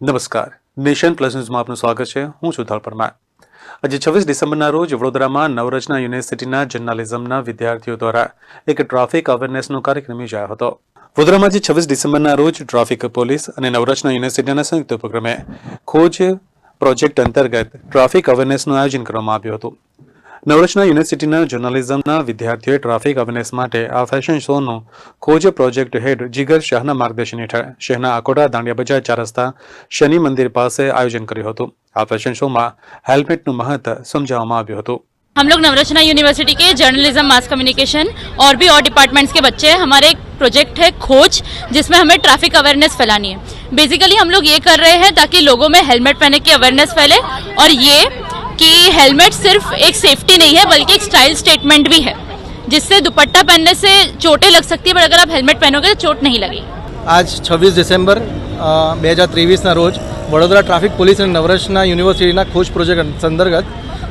નમસ્કાર. Nation plus ન્યૂઝમાં આપનું સ્વાગત છે. હું છું પરમાર આજે છવ્વીસ ડિસેમ્બરના રોજ વડોદરામાં નવરચના યુનિવર્સિટીના જર્નાલિઝમના વિદ્યાર્થીઓ દ્વારા એક ટ્રાફિક અવેરનેસનો કાર્યક્રમ યોજાયો હતો. વડોદરામાં આજે છવ્વીસ ડિસેમ્બરના રોજ ટ્રાફિક પોલીસ અને નવરચના યુનિવર્સિટીના સંયુક્ત ઉપક્રમે ખોજ પ્રોજેક્ટ અંતર્ગત ટ્રાફિક અવેરનેસનું આયોજન કરવામાં આવ્યું હતું. નવરચના યુનિવર્સિટીના જર્નાલિઝમના વિદ્યાર્થીઓએ ટ્રાફિક અવેરનેસ માટે આ ફેશન શોનું ખોજ પ્રોજેક્ટ હેડ જીગર શાહના માર્ગદર્શન હેઠળ શહેરના આકોટા દાંડિયા બજાર ચાર રસ્તા શનિ મંદિર પાસે આયોજન કર્યું હતું આ ફેશન શોમાં હેલ્મેટનું મહત્વ સમજાવવામાં આવ્યું હતું हम लोग नवरचना यूनिवर्सिटी के जर्नलिज्म मास कम्युनिकेशन और भी और डिपार्टमेंट्स के बच्चे हैं हमारे एक प्रोजेक्ट है खोज जिसमें हमें ट्रैफिक अवेयरनेस फैलानी है बेसिकली हम लोग ये कर रहे हैं ताकि लोगों में हेलमेट पहनने की अवेयरनेस फैले और ये कि हेलमेट सिर्फ एक सेफ्टी नहीं है बल्कि एक स्टाइल स्टेटमेंट भी है जिससे दुपट्टा पहनने से चोटें लग सकती है पर अगर आप हेलमेट पहनोगे तो चोट नहीं लगेगी આજ છવ્વીસ ડિસેમ્બર બે હજાર ત્રેવીસના રોજ વડોદરા ટ્રાફિક પોલીસ અને નવરચના યુનિવર્સિટીના ખોજ પ્રોજેક્ટ અંતર્ગત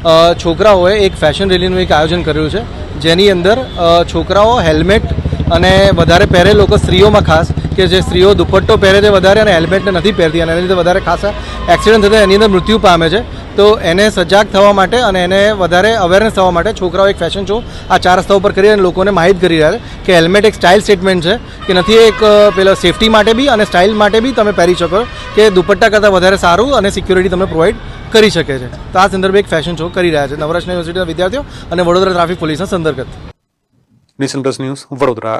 અ, છોકરાઓએ એક ફેશન રેલીનું એક આયોજન કર્યું છે જેની અંદર અ, છોકરાઓ હેલ્મેટ અને વધારે પહેરે લોકો સ્ત્રીઓમાં ખાસ કે જે સ્ત્રીઓ દુપટ્ટો પહેરે છે વધારે અને હેલ્મેટ નથી પહેરતી અને એના લીધે વધારે ખાસા એક્સિડન્ટ થતા એની અંદર મૃત્યુ પામે છે તો એને સજાગ થવા માટે અને એને વધારે અવેરનેસ થવા માટે છોકરાઓ એક ફેશન શો આ ચાર રસ્તા ઉપર કરી અને લોકોને માહિત કરી રહ્યા છે કે હેલ્મેટ એક સ્ટાઇલ સ્ટેટમેન્ટ છે, કે નથી એક પેલા સેફટી માટે બી અને સ્ટાઇલ માટે બી તમે પહેરી શકો કે દુપટ્ટા કરતાં વધારે સારું અને સિક્યુરિટી તમને પ્રોવાઈડ કરી શકે છે. તો આ સંદર્ભે એક ફેશન શો કરી રહ્યા છે. નવરચના યુનિવર્સિટીના વિદ્યાર્થીઓ અને વડોદરા ટ્રાફિક પોલીસના સંદર્ગત નેશન પ્લસ ન્યૂઝ વડોદરા.